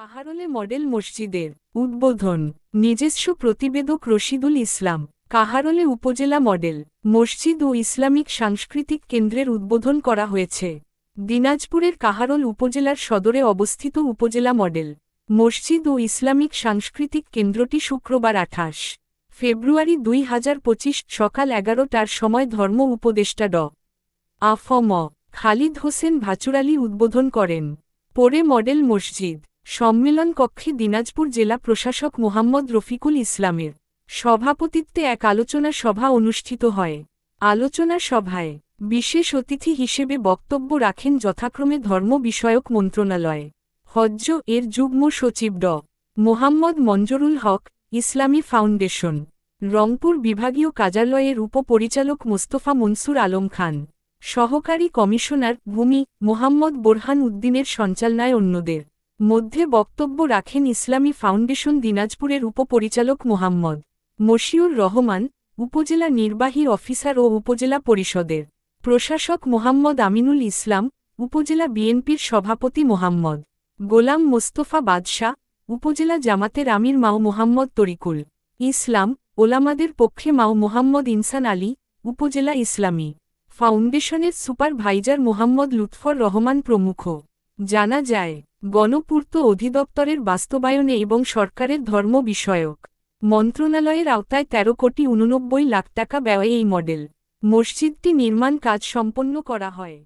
কাহারলে model মসজিদের উদ্বোধন। নিজস্ব প্রতিবেদক রশিদুল ইসলাম। কাহারলে উপজেলা মডেল। মসজিদ ও ইসলামিক সাংস্কৃতিক কেন্দ্রের উদ্বোধন করা হয়েছে। দিনাজপুরের কাহারল উপজেলার সদরে অবস্থিত উপজেলা মডেল। মসজিদ ও ইসলামিক সাংস্কৃতিক কেন্দ্রটি শুক্রবার আঠাশ ফেব্রুয়ারি দুই হাজার পঁচিশ সকাল এগারোটার সময় ধর্ম উপদেষ্টা ড। আফম খালিদ হোসেন ভাচুরালি উদ্বোধন করেন। পরে মডেল মসজিদ। সম্মেলন কক্ষে দিনাজপুর জেলা প্রশাসক মোহাম্মদ রফিকুল ইসলামের সভাপতিত্বে এক আলোচনা সভা অনুষ্ঠিত হয়। আলোচনা সভায় বিশেষ অতিথি হিসেবে বক্তব্য রাখেন যথাক্রমে ধর্ম বিষয়ক মন্ত্রণালয়। হজ্জ এর যুগ্ম সচিব ড। মোহাম্মদ মঞ্জরুল হক, ইসলামী ফাউন্ডেশন, রংপুর বিভাগীয় কার্যালয়ের উপপরিচালক মোস্তফা মনসুর আলম খান, সহকারী কমিশনার ভূমি মোহাম্মদ বোরহান উদ্দিনের সঞ্চালনায় অন্যদের। মধ্যে বক্তব্য রাখেন ইসলামী ফাউন্ডেশন দিনাজপুরের উপপরিচালক মোহাম্মদ মশিউর রহমান, উপজেলা নির্বাহী অফিসার ও উপজেলা পরিষদের প্রশাসক মোহাম্মদ আমিনুল ইসলাম, উপজেলা বিএনপির সভাপতি মোহাম্মদ গোলাম মোস্তফা বাদশাহ, উপজেলা জামাতের আমির মাও মোহাম্মদ তরিকুল ইসলাম, ওলামাদের পক্ষে মাও মোহাম্মদ ইনসান আলী, উপজেলা ইসলামী ফাউন্ডেশনের সুপারভাইজার মোহাম্মদ লুৎফর রহমান প্রমুখ। জানা যায় গণপূর্ত অধিদপ্তরের বাস্তবায়নে এবং সরকারের ধর্ম বিষয়ক মন্ত্রণালয়ের আওতায় ১৩ কোটি উননব্বই লাখ টাকা ব্যয়ে এই মডেল। মসজিদটি নির্মাণ কাজ সম্পন্ন করা হয়।